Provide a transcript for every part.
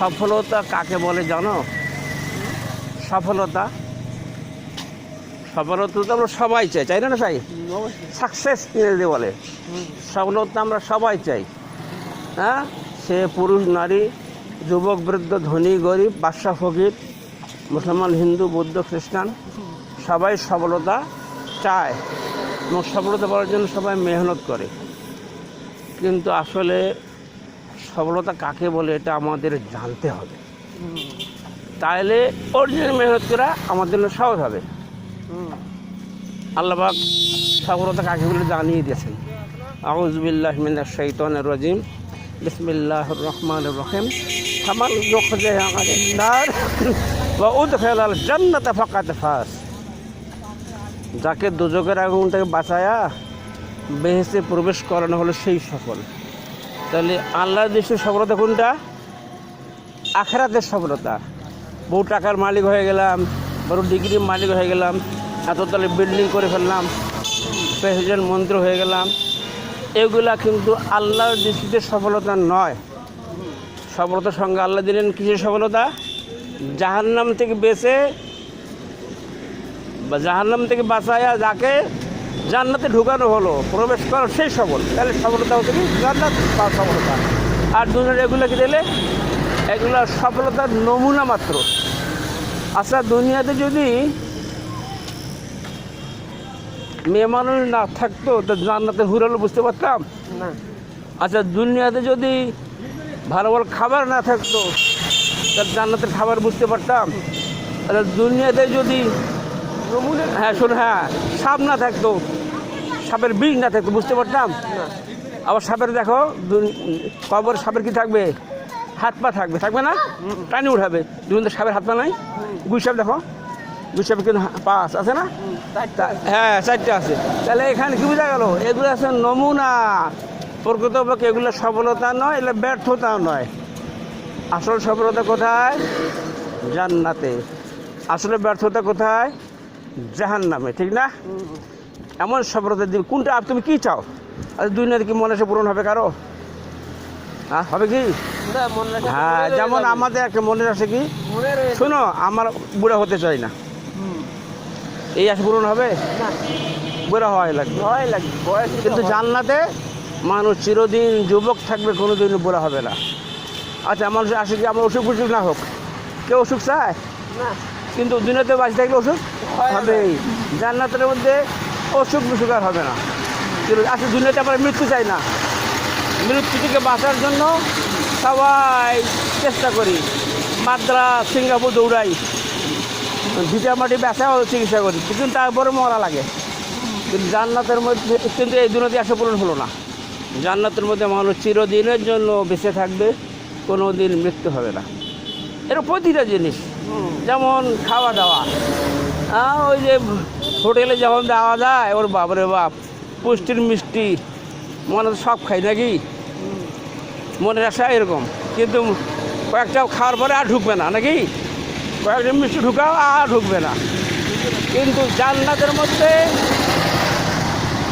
সফলতা কাকে বলে জানো? সফলতা? সফলতা তো আমরা সবাই চাই চাই না না চাই সাকসেস ইংরেজি বলে। সফলতা আমরা সবাই চাই। হ্যাঁ? সে পুরুষ নারী যুবক বৃদ্ধ ধনী গরিব বাদশা ফকির মুসলমান হিন্দু বৌদ্ধ খ্রিস্টান সবাই সফলতা চায়। এবং সফলতা পাওয়ার জন্য সবাই মেহনত করে। কিন্তু আসলে সফলতা কাকে বলে এটা আমাদের জানতে হবে। তাহলে অরিজিনাল মেহনত করা আমাদের জন্য সহজ হবে। আল্লাহবাক সফলতা কাকে বলে জানিয়ে দিয়েছেন। আউজবিল্লাহ মিনাশ শাইতানির রাজিম। বিসমিল্লাহ রহমান রহিম। উদখিলাল জান্নাতা ফাকাদ ফাস যাকে দুজকের আগুন থেকে বাঁচায়া বেহেসে প্রবেশ করানো হলো সেই সফল। তাহলে আল্লাহর দেশের সফলতা কোনটা? আখেরাতের সফলতা। বহু টাকার মালিক হয়ে গেলাম বড় ডিগ্রির মালিক হয়ে গেলাম এততলে বিল্ডিং করে ফেললাম প্রেসিডেন্ট মন্ত্রী হয়ে গেলাম। এগুলা কিন্তু আল্লাহর দৃষ্টিতে সফলতা নয়। সফলতার সঙ্গে আল্লাহ দিলেন কিসের সফলতা? জাহান্নাম থেকে বেঁচে বা জাহান্নাম থেকে বাঁচায়া যাকে জান্নাতে ঢুকানো হলো প্রবেশ করা সেই সফল। তাহলে সফলতা হচ্ছে কি? জান্নাত বা সফলতা। আর দুজনের এগুলোকে দিলে এগুলো সফলতার নমুনা মাত্র। আচ্ছা দুনিয়াতে যদি মেয়ে মানুষ না থাকতো তো জান্নাতে হুরালো বুঝতে পারতাম? আচ্ছা দুনিয়াতে যদি ভালো ভালো খাবার না থাকতো তাহলে জান্নাতের খাবার বুঝতে পারতাম? আচ্ছা দুনিয়াতে যদি হ্যাঁ শোন হ্যাঁ সাপ না থাকতো। সাপের বিষ না থাকতো বুঝতে পারতাম? আবার সাপের দেখো কবর সাপের কি থাকবে? হাত পা থাকবে থাকবে না? টানি উঠাবে। দুদিন তো সাপের হাত পা নাই? গুই সাপ দেখো গুই সাপের কিন্তু হা- পা আছে, না? হ্যাঁ চারটে আছে। তাহলে এখানে কি বোঝা গেল? এগুলো আছে নমুনা। প্রকৃতপক্ষে এগুলো সফলতা নয় এগুলো ব্যর্থতা নয়। আসল সফলতা কোথায়? জান্নাতে। আসলে ব্যর্থতা কোথায়? জাহান্নামে ঠিক না? এমন সফলতা দিবে কোনটা? তুমি কি চাও? আর দুনিয়াতে কি মনে এসে পূরণ হবে কারও? হ্যাঁ হবে কি? হ্যাঁ যেমন আমাদের একটা মনে আছে কি। শোনো আমার বুড়া হতে চাই না। এই আশা পূরণ হবে? বুড়া হয় লাগবে। ভয় লাগে বয়স কিন্তু জান্নাতে মানুষ চিরদিন যুবক থাকবে কোনো দিন বুড়া হবে না। আচ্ছা মানুষ আসে কি আমার অসুখ বিসুখ না হোক? কেউ অসুখ চায়? না। কিন্তু দুনিয়াতে বাঁচে থাকলে অসুখ? হবেই জান্নাতের মধ্যে অসুখ বিসুখ আর হবে না। আসলে দুনিয়াতে আমরা মৃত্যু চাই না। মৃত্যু থেকে বাঁচার জন্য সবাই চেষ্টা করি। মাদ্রাস, সিঙ্গাপুর দৌড়াই। ভিটা মাটি বেচাও চিকিৎসা করি, কিন্তু তারপরে মরা লাগে। কিন্তু জান্নাতের মধ্যে কিন্তু এই দুনিয়াতে একশো পূরণ হলো না। জান্নাতের মধ্যে মানুষ চিরদিনের জন্য বেঁচে থাকবে কোনো দিন মৃত্যু হবে না। এটা প্রতিটা জিনিস, যেমন খাওয়া দাওয়া ওই যে হোটেলে যখন দেওয়া যায়, ওর বাপরে বাপ, পুষ্টির মিষ্টি, মনে সব খাই নাকি? মনের আশা এরকম। কিন্তু কয়েকটা খাওয়ার পরে আর ঢুকবে না নাকি? কয়েকটা মিষ্টি ঢুকাও আর ঢুকবে না। কিন্তু জান্নাতের মধ্যে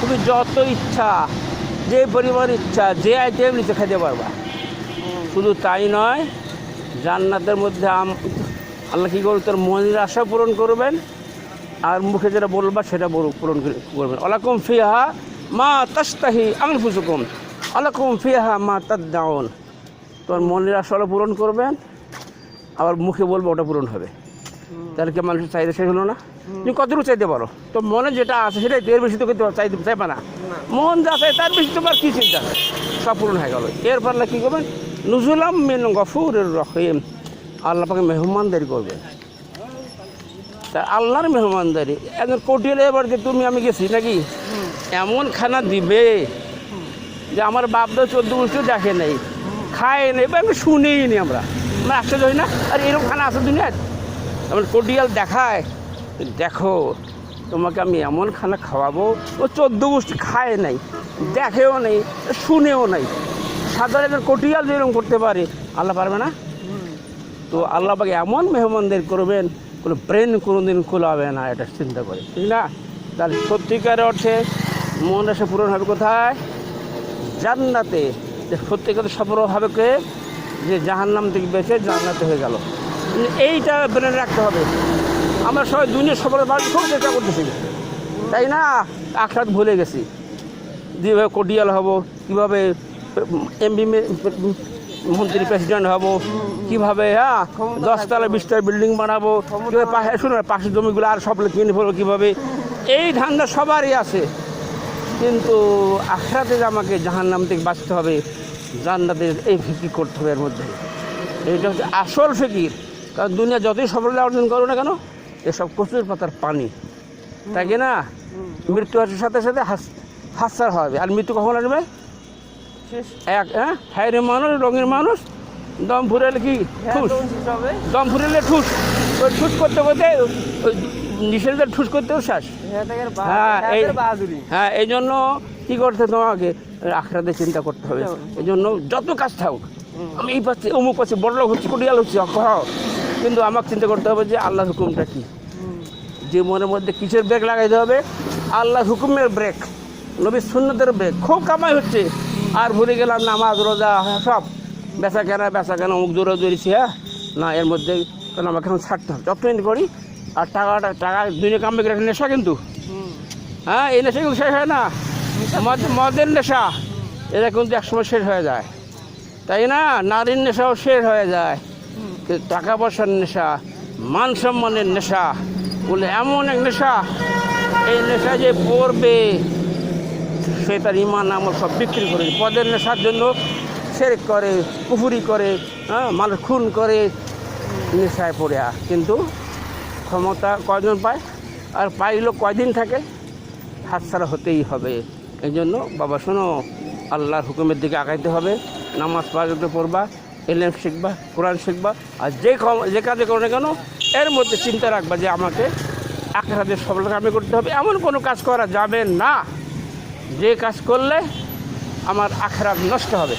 তুমি যত ইচ্ছা, যে পরিমাণ ইচ্ছা, যে আইটেম নিতে খাইতে পারবা। শুধু তাই নয়, জান্নাতের মধ্যে আম আল্লাহ কী করবে? তোর মনের আশা পূরণ করবেন। আর মুখে যেটা বলবা সেটা পূরণ করে- করবেন। আলাকুম ফিহা মা তাস্তাহি আনফুসুকুম। আলাকুম ফিহা মা তার তাদ্দাউন। তোমার মনের আশাটা পূরণ করবেন আবার মুখে বলব ওটা পূরণ হবে। তাহলে কি মানুষের চাহিদা শেষ হলো না? তুমি কতটুকু চাইতে পারো? তো মনে যেটা আছে সেটাই তো এর বেশি তো কিন্তু চাইতে চাইবে না। মন যা চাই তার বেশি তোমার কী চিন্তা? সব পূরণ হয়ে গেল। এরপর না কী করবেন? নুজুলাম মিন গফুর রহিম। আল্লাহ পাকে মেহমানদারি করবেন। তা আল্লাহর মেহমানদারি। একজন কোটিয়ালে এবার যে তুমি আমি গেছি নাকি? এমন খানা দিবে যে আমার বাপ দা চোদ্দ বছর দেখে নেই, খায় নেই, বা শুনেই নি আমরা। আমরা আশ্চর্য হই না? আর এরকম খানা আছে দুনিয়ার আমার কোটিয়াল দেখায়, দেখো, তোমাকে আমি এমন খানা খাওয়াবো, ও চোদ্দ গোষ্ঠী খায় নাই, দেখেও নেই, শুনেও নাই। সাধারণ কোটিয়াল যেরকম করতে পারে, আল্লাহ পারবে না? তো আল্লাহ পাকে এমন মেহমানদের করবেন কোনো ব্রেন কোনো দিন খোলাবে না, এটা চিন্তা করে, ঠিক না? তাহলে সত্যিকার অর্থে মন এসে পূরণ হবে কোথায়? জান্নাতে। যে সত্যিকার সফল হবে কে? যে জাহান্নাম থেকে বেঁচে জান্নাতে হয়ে গেল। এইটা ব্রেনে রাখতে হবে। আমরা সবাই দুনিয়া সবার বাড়ি খুব চেষ্টা করতেছি। তাই না? আখরাত ভুলে গেছি। যেভাবে কোডিয়াল হব, কীভাবে এমপি মন্ত্রী প্রেসিডেন্ট হব, কীভাবে হ্যাঁ? দশতলা বিশতলা বিল্ডিং বানাবো, কীভাবে পাশে শুনে পাশের জমিগুলো আর সব কিনে ফেলব কীভাবে? এই ধান্দা সবারই আছে। কিন্তু আখরাতে যে আমাকে জাহান্নাম থেকে বাঁচতে হবে, জান্নাতের এই ফিকির করতে হবে এর মধ্যে। এইটা হচ্ছে আসল ফিকির। কারণ দুনিয়া যতই সফলতা অর্জন করো না কেন, এসব কচুর পাতার পানি। তাই না? মৃত্যু আসার সাথে সাথে হাস হাসার হবে। আর মৃত্যু কখন আসবে? এক হ্যাঁ? হাইরে মানুষ রঙের মানুষ। দম ফুরালে কি হ্যাঁ ঠুস? দম ফুরালে ঠুস। ওই ঠুস করতে করতে ওই ঠুস করতেও শেষ। হ্যাঁ হ্যাঁ, এই- হ্যাঁ এই জন্য কী করতে তোমাকে? আখড়াতে চিন্তা করতে হবে। এই জন্য যত কাজ থাকুক আমি এই পাচ্ছি অমুক পাচ্ছি বড় লোক হচ্ছে কুটিয়াল হচ্ছে হও কিন্তু আমাকে চিন্তা করতে হবে যে আল্লাহর হুকুমটা কী? যে মনের মধ্যে কিসের ব্রেক লাগাইতে হবে? আল্লাহর হুকুমের ব্রেক নবীর সুন্নতের ব্রেক। খুব কামাই হচ্ছে। আর ভুলে গেলাম না নামাজ, রোজা, সব। বেচা কেনা বেচা কেনা অমুক দৌড়ে দৌড়িছি হ্যাঁ? না, এর মধ্যে কেন আমাকে এখন ছাড়তে হবে? যতদিন করি আর টাকাটা টাকা দুনিয়া কামবে করে নেশা কিন্তু। হ্যাঁ এই নেশা কিন্তু শেষ হয় না। মদ মদের নেশা। এটা কিন্তু একসময় শেষ হয়ে যায়। তাই না? নারীর নেশাও শেষ হয়ে যায়। কিন্তু টাকা পয়সার নেশা, মান সম্মানের নেশা, বলে এমন এক নেশা। এই নেশা যে পড়বে সে তার ইমান আমল সব বিক্রি করে পদের নেশার জন্য সেরেক করে পুফুরি করে হ্যাঁ মানুষ খুন করে নেশায় পড়ে। কিন্তু ক্ষমতা কয়জন পায়? আর পাইলেও কয়দিন থাকে? হাতছাড়া হতেই হবে। এই জন্য বাবা, শোনো, আল্লাহর হুকুমের দিকে আগাইতে হবে। নামাজ পাঁচতে পড়বা, এলেম শিখবা, কোরআন শিখবা, আর যে যে কাজে করো না কেন, এর মধ্যে চিন্তা রাখবা যে আমাকে আখড়াদের সফল কামে করতে হবে। এমন কোনো কাজ করা যাবে না। যে কাজ করলে আমার আখরাত নষ্ট হবে।